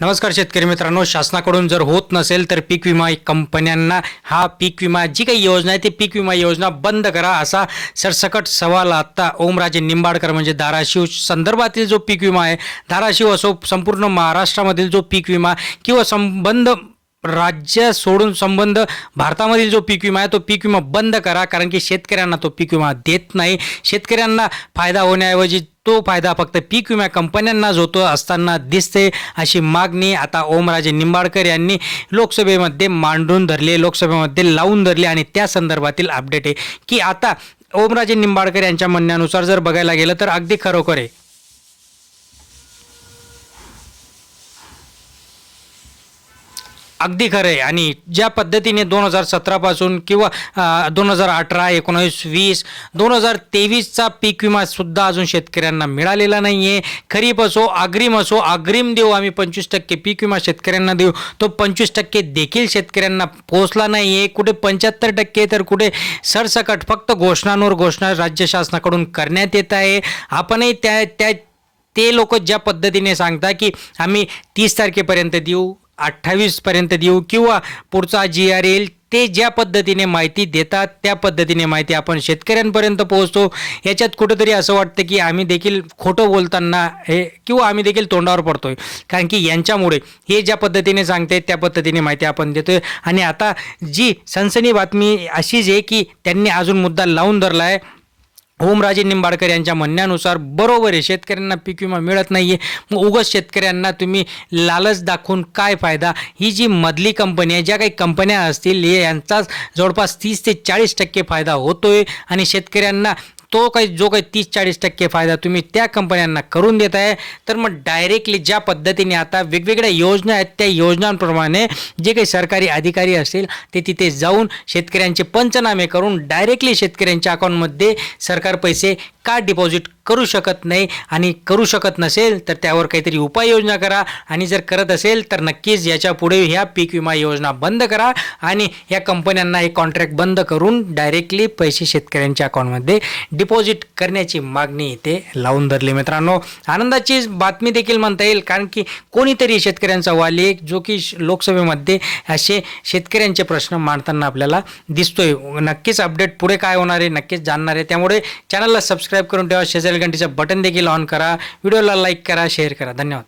नमस्कार शेतकरी मित्रांनो. शासनाकडून जर होत नसेल तर पीक विमा कंपन्यांना हा पीक विमा जी काही योजना आहे ती पीक विमा योजना बंद करा असा सरसकट सवाल आता ओमराजे निंबाडकर म्हणजे धाराशिव संदर्भातील जो पीक विमा आहे धाराशिव असो संपूर्ण महाराष्ट्रामधील जो पीक विमा किंवा संबंध राज्य सोडून संबंध भारतामधील जो पीक विमा आहे तो पीक विमा बंद करा कारण की शेतकऱ्यांना तो पीक विमा देत नाही. शेतकऱ्यांना फायदा होण्याऐवजी तो फायदा फक्त पीक विमा कंपन्यांनाच होतो असताना दिसते अशी मागणी आता ओमराजे निंबाडकर यांनी लोकसभेमध्ये मांडून धरली लोकसभेमध्ये लावून धरली आणि त्या संदर्भातील अपडेट आहे. की आता ओमराजे निंबाडकर यांच्या म्हणण्यानुसार जर बघायला गेलं तर अगदी खरोखर आहे. अगदी खरं आहे. आणि ज्या पद्धतीने दोन हजार सतरापासून किंवा दोन हजार अठरा एकोणावीस वीस दोन हजार तेवीसचा पीक विमासुद्धा अजून शेतकऱ्यांना मिळालेला नाही आहे खरीप असो अग्रिम असो अग्रिम देऊ आम्ही पंचवीस टक्के पीक विमा शेतकऱ्यांना देऊ. तो पंचवीस टक्के देखील शेतकऱ्यांना पोहोचला नाही आहे कुठे पंच्याहत्तर टक्के तर कुठे सरसकट फक्त घोषणांवर घोषणा राज्य शासनाकडून करण्यात येत आहे. आपणही त्या त्या ते लोक ज्या पद्धतीने सांगता की आम्ही तीस तारखेपर्यंत देऊ अठ्ठावीसपर्यंत देऊ किंवा पुढचा जी आर येईल ते ज्या पद्धतीने माहिती देतात त्या पद्धतीने माहिती आपण शेतकऱ्यांपर्यंत पोहोचतो. याच्यात कुठंतरी असं वाटतं की आम्ही देखील खोटं बोलताना हे किंवा आम्ही देखील तोंडावर पडतो आहे कारण की यांच्यामुळे हे ज्या पद्धतीने सांगते त्या पद्धतीने माहिती आपण देतो आहे आणि आता जी सनसनी बातमी अशीच आहे की त्यांनी अजून मुद्दा लावून धरला आहे ओमराजे निंबाडकर यांच्या म्हणण्यानुसार बरोबर आहे. शेतकऱ्यांना पीक विमा मिळत नाही आहे मग उगच शेतकऱ्यांना तुम्ही लालच दाखवून काय फायदा? ही जी मधली कंपनी आहे ज्या काही कंपन्या असतील यांचाच जवळपास तीस ते चाळीस टक्के फायदा होतोय. आणि शेतकऱ्यांना तो काही जो काही तीस चाळीस टक्के फायदा तुम्ही त्या कंपन्यांना करून देत आहे तर मग डायरेक्टली ज्या पद्धतीने आता वेगवेगळ्या योजना आहेत त्या योजनांप्रमाणे जे काही सरकारी अधिकारी असतील ते तिथे जाऊन शेतकऱ्यांचे पंचनामे करून डायरेक्टली शेतकऱ्यांच्या अकाउंटमध्ये सरकार पैसे का डिपॉझिट करू शकत नाही आणि करू शकत नसेल तर त्यावर काहीतरी उपाययोजना करा. आणि जर करत असेल तर नक्कीच याच्यापुढे ह्या पीक विमा योजना बंद करा आणि या कंपन्यांना हे कॉन्ट्रॅक्ट बंद करून डायरेक्टली पैसे शेतकऱ्यांच्या अकाउंटमध्ये डिपॉझिट करण्याची मागणी इथे लावून धरली. मित्रांनो आनंदाची बातमी देखील म्हणता येईल कारण की कोणीतरी शेतकऱ्यांचा वाली जो की लोकसभेमध्ये असे शेतकऱ्यांचे प्रश्न मांडताना आपल्याला दिसतोय. नक्कीच अपडेट पुढे काय होणार आहे नक्कीच जाणणार आहे. त्यामुळे चॅनलला सबस्क्राईब करून ठेवा. शेजारी घंटीचं बटन देखील ऑन करा. व्हिडिओला लाईक करा शेअर करा. धन्यवाद.